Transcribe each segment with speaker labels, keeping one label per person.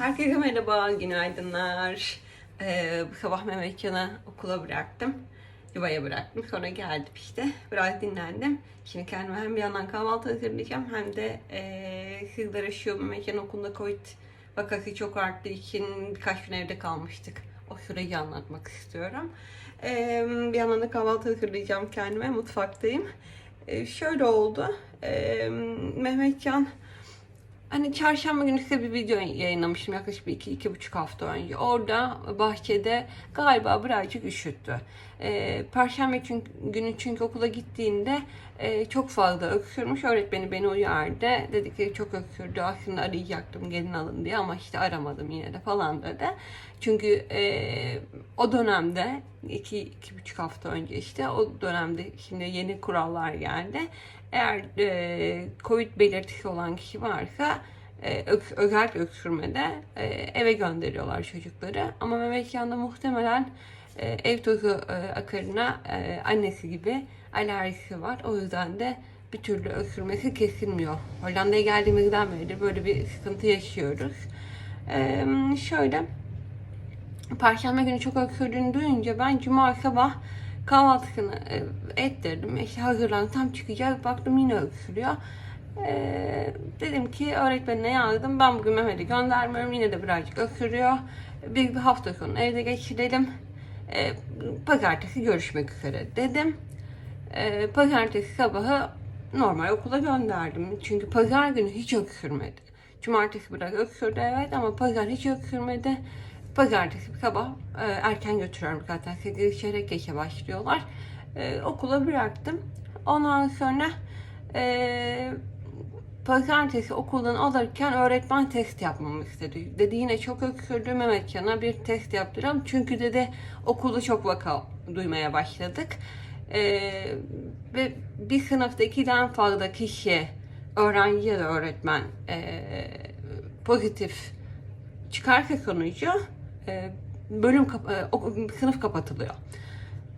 Speaker 1: Herkese merhaba, günaydınlar. Ee, bu sabah Mehmetcan'ı okula bıraktım. Yuvaya bıraktım. Sonra geldim işte. Biraz dinlendim. Şimdi kendime hem bir yandan kahvaltı hazırlayacağım hem de ee, kızlara şu Mehmetcan okulunda Covid vakası çok arttığı için birkaç gün evde kalmıştık. O süreyi anlatmak istiyorum. Ee, bir yandan da kahvaltı hazırlayacağım kendime. Mutfaktayım. Ee, şöyle oldu. Ee, Mehmetcan Hani çarşamba günü size bir video yayınlamıştım yaklaşık bir iki, iki buçuk hafta önce. Orada bahçede galiba birazcık üşüttü. Ee, Perşembe çünkü, günü çünkü okula gittiğinde e, çok fazla öksürmüş. Öğretmeni beni uyardı. Dedi ki çok öksürdü. Aslında arayacaktım gelin alın diye ama işte aramadım yine de falan dedi. Çünkü e, o dönemde iki, iki buçuk hafta önce işte o dönemde şimdi yeni kurallar geldi. Eğer e, Covid belirtisi olan kişi varsa e, ök, özellikle öksürmede e, eve gönderiyorlar çocukları. Ama Mehmetcan'da muhtemelen e, ev tozu e, akarına e, annesi gibi alerjisi var. O yüzden de bir türlü öksürmesi kesilmiyor. Hollanda'ya geldiğimizden beri böyle bir sıkıntı yaşıyoruz. E, şöyle Perşembe günü çok öksürdüğünü duyunca ben cuma sabah kahvaltısını e, ettirdim. İşte hazırlandım tam çıkacak baktım yine öksürüyor. Ee, dedim ki öğretmenine yazdım. Ben bugün Mehmet'i göndermiyorum. Yine de birazcık öksürüyor. Bir, bir hafta sonu evde geçirelim. Ee, pazartesi görüşmek üzere dedim. Ee, pazartesi sabahı normal okula gönderdim. Çünkü pazar günü hiç öksürmedi. Cumartesi biraz öksürdü evet ama pazar hiç öksürmedi. Pazartesi sabah e, erken götürüyorum zaten. 8 çeyrek geçe başlıyorlar. E, okula bıraktım. Ondan sonra e, pazartesi okuldan alırken öğretmen test yapmamı istedi. Dedi yine çok öksürdü Mehmetcan'a bir test yaptıralım. Çünkü dedi okulda çok vaka duymaya başladık. E, ve bir sınıfta ikiden fazla kişi öğrenci ya da öğretmen e, pozitif çıkarsa sonucu e, bölüm kapa- e, sınıf kapatılıyor.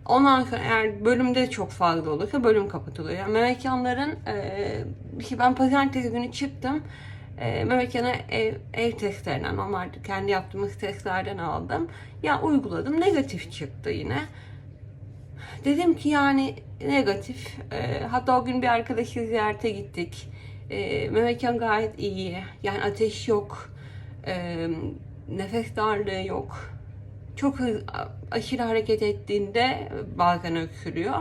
Speaker 1: Ondan sonra eğer bölümde çok fazla olursa bölüm kapatılıyor. Yani Mehmetcanların e, ben pazartesi günü çıktım. E, Mehmetcan'a ev, ev testlerinden normal kendi yaptığımız testlerden aldım. Ya uyguladım. Negatif çıktı yine. Dedim ki yani negatif. E, hatta o gün bir arkadaşı ziyarete gittik. E, Mehmetcan gayet iyi. Yani ateş yok. E, nefes darlığı yok. Çok hız, aşırı hareket ettiğinde bazen öksürüyor.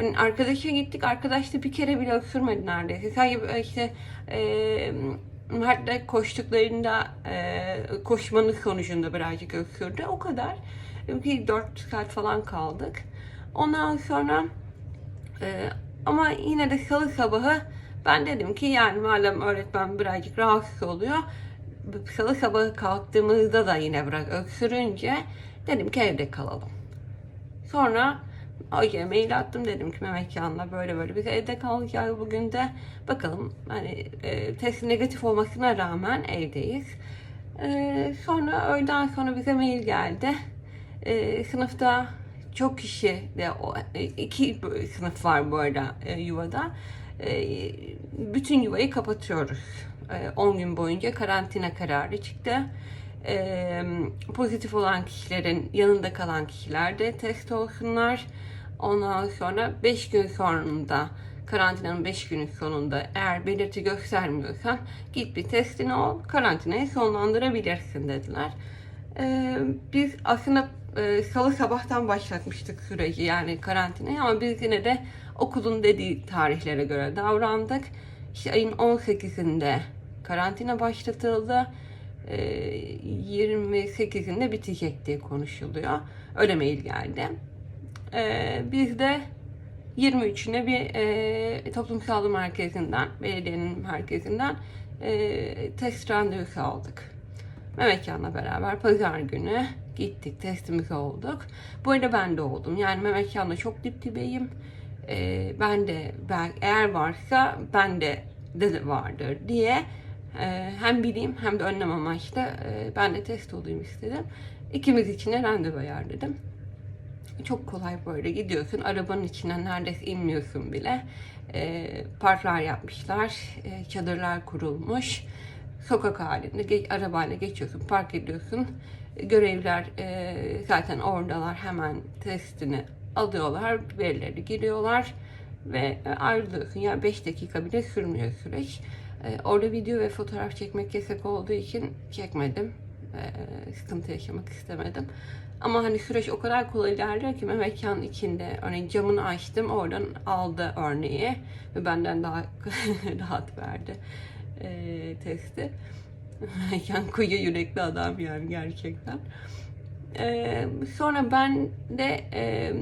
Speaker 1: Yani arkadaşa gittik. Arkadaş da bir kere bile öksürmedi neredeyse. Sadece böyle işte e, Mert'le koştuklarında e, koşmanın sonucunda birazcık öksürdü. O kadar. Bir 4 saat falan kaldık. Ondan sonra e, ama yine de salı sabahı ben dedim ki yani madem öğretmen birazcık rahatsız oluyor salı sabahı kalktığımızda da yine bırak öksürünce dedim ki evde kalalım. Sonra hocaya mail attım dedim ki Mehmetcan'la böyle böyle biz evde kalacağız bugün de bakalım hani e, test negatif olmasına rağmen evdeyiz. E, sonra öğleden sonra bize mail geldi. E, sınıfta çok kişi de e, iki sınıf var bu arada e, yuvada. E, bütün yuvayı kapatıyoruz. E, 10 gün boyunca karantina kararı çıktı. E, pozitif olan kişilerin yanında kalan kişiler de test olsunlar. Ondan sonra 5 gün sonunda karantinanın 5 günün sonunda eğer belirti göstermiyorsan git bir testini ol, karantinayı sonlandırabilirsin dediler. Ee, biz aslında e, salı sabahtan başlatmıştık süreci yani karantinayı ama biz yine de okulun dediği tarihlere göre davrandık. İşte ayın 18'inde karantina başlatıldı. Ee, 28'inde bitecek diye konuşuluyor. Öyle mail geldi. Ee, biz de 23'üne bir e, toplum sağlığı merkezinden, belediyenin merkezinden e, test randevusu aldık. Mehmetcan'la beraber pazar günü gittik, testimizi olduk. Bu arada ben de oldum. Yani Mehmetcan'la çok dip dibeyim. E, ben de eğer varsa ben de de vardır diye e, hem bileyim hem de önlem amaçlı e, ben de test olayım istedim. İkimiz için de randevu ayarladım. Çok kolay böyle gidiyorsun. Arabanın içinden neredeyse inmiyorsun bile. E, parklar yapmışlar. E, çadırlar kurulmuş. sokak halinde ge- arabayla geçiyorsun, park ediyorsun. Görevliler e, zaten oradalar hemen testini alıyorlar, verileri giriyorlar ve e, ayrılıyorsun. Yani 5 dakika bile sürmüyor süreç. E, orada video ve fotoğraf çekmek yasak olduğu için çekmedim. E, sıkıntı yaşamak istemedim. Ama hani süreç o kadar kolay ilerliyor ki mekan içinde örneğin camını açtım oradan aldı örneği ve benden daha rahat verdi e, testi. Mekan koyu yürekli adam yani gerçekten. E, sonra ben de e,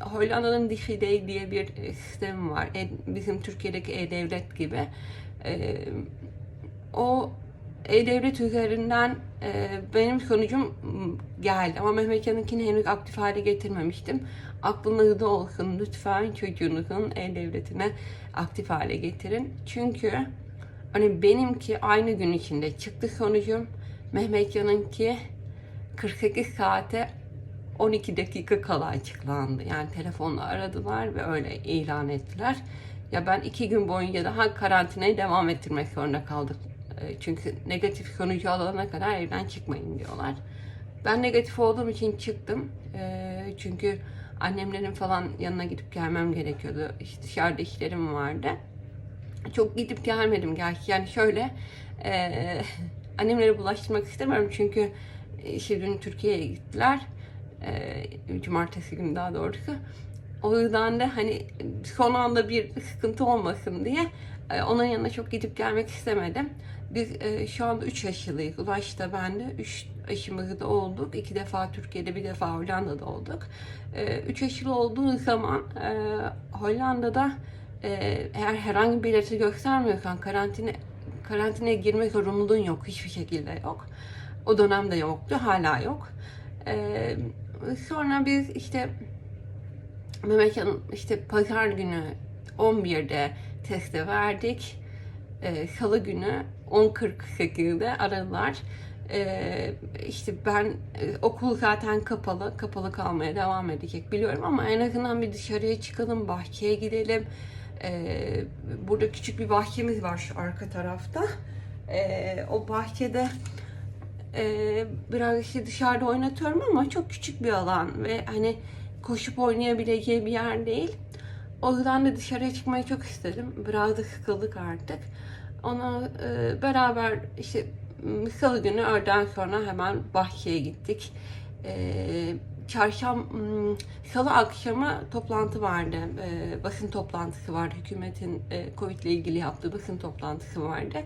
Speaker 1: Hollanda'nın DigiD diye bir sistemi var. E, bizim Türkiye'deki E-Devlet gibi. E, o e-Devlet üzerinden e, benim sonucum geldi ama Mehmetcan'ınkini henüz aktif hale getirmemiştim. Aklınızda olsun lütfen çocuğunuzun E-Devletine aktif hale getirin. Çünkü hani benimki aynı gün içinde çıktı sonucum. Mehmetcan'ınki 48 saate 12 dakika kala açıklandı. Yani telefonla aradılar ve öyle ilan ettiler. Ya ben iki gün boyunca daha karantinayı devam ettirmek zorunda kaldım. E, Çünkü negatif sonucu alana kadar evden çıkmayın diyorlar. Ben negatif olduğum için çıktım. E, Çünkü annemlerin falan yanına gidip gelmem gerekiyordu. İşte dışarıda işlerim vardı. Çok gidip gelmedim gerçi. Yani şöyle e, annemleri bulaştırmak istemiyorum çünkü işte dün Türkiye'ye gittiler. E, cumartesi günü daha doğrusu. O yüzden de hani son anda bir sıkıntı olmasın diye e, onun yanına çok gidip gelmek istemedim. Biz e, şu anda 3 aşılıyız. Ulaş da ben de 3 aşımızı da olduk. İki defa Türkiye'de bir defa Hollanda'da olduk. 3 aşılı olduğu zaman e, Hollanda'da e, eğer herhangi bir belirti göstermiyorsan karantina karantinaya girme zorunluluğun yok. Hiçbir şekilde yok. O dönemde yoktu. Hala yok. E, sonra biz işte Mehmet Hanım işte pazar günü 11'de testi verdik. Ee, Salı günü 10.48'de aradılar. Ee, işte ben e, okul zaten kapalı, kapalı kalmaya devam edecek biliyorum ama en azından bir dışarıya çıkalım, bahçeye gidelim. Ee, burada küçük bir bahçemiz var şu arka tarafta. Ee, o bahçede e, biraz işte dışarıda oynatıyorum ama çok küçük bir alan ve hani koşup oynayabileceği bir yer değil. O yüzden de dışarıya çıkmayı çok istedim. Biraz da sıkıldık artık. Ona e, beraber işte m, salı günü öğleden sonra hemen bahçeye gittik. E, çarşam, m, salı akşamı toplantı vardı. E, basın toplantısı vardı. Hükümetin e, Covid ile ilgili yaptığı basın toplantısı vardı.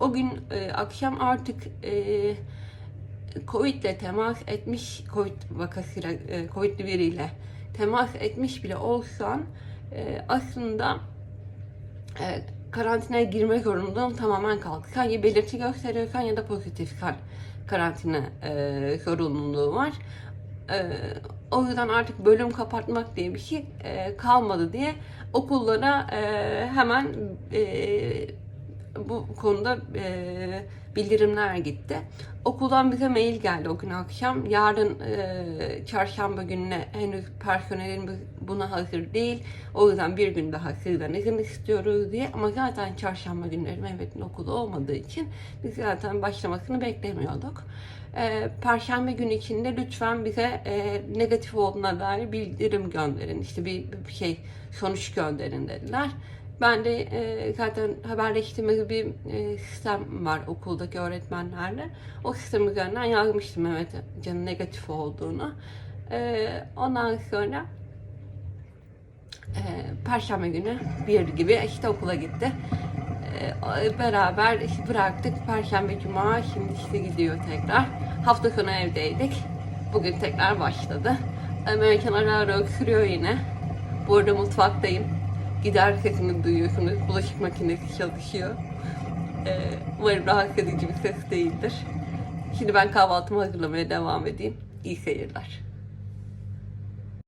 Speaker 1: O gün e, akşam artık e, Covid ile temas etmiş, Covid vakasıyla, e, Covid'li biriyle temas etmiş bile olsan e, aslında e, karantinaya girme zorunluluğun tamamen kalkıyor. Ya belirti gösteriyorsan ya da pozitifsen karantina zorunluluğu var. O yüzden artık bölüm kapatmak diye bir şey kalmadı diye okullara hemen bu konuda e, bildirimler gitti. Okuldan bize mail geldi o gün akşam. Yarın e, çarşamba gününe henüz personelimiz buna hazır değil. O yüzden bir gün daha sizden izin istiyoruz diye. Ama zaten çarşamba günleri Mehmet'in okulu olmadığı için biz zaten başlamasını beklemiyorduk. E, Perşembe günü içinde lütfen bize e, negatif olduğuna dair bildirim gönderin. İşte bir, bir şey sonuç gönderin dediler. Ben de e, zaten haberleştiğimiz bir e, sistem var okuldaki öğretmenlerle. O sistem üzerinden yazmıştım evet canın negatif olduğunu. E, ondan sonra e, Perşembe günü bir gibi işte okula gitti. E, beraber işte bıraktık. Perşembe, Cuma şimdi işte gidiyor tekrar. Hafta sonu evdeydik. Bugün tekrar başladı. Amerikan ara ara öksürüyor yine. Bu arada mutfaktayım. Gider sesini duyuyorsunuz. Bulaşık makinesi çalışıyor. Ee, umarım rahatsız edici bir ses değildir. Şimdi ben kahvaltımı hazırlamaya devam edeyim. İyi seyirler.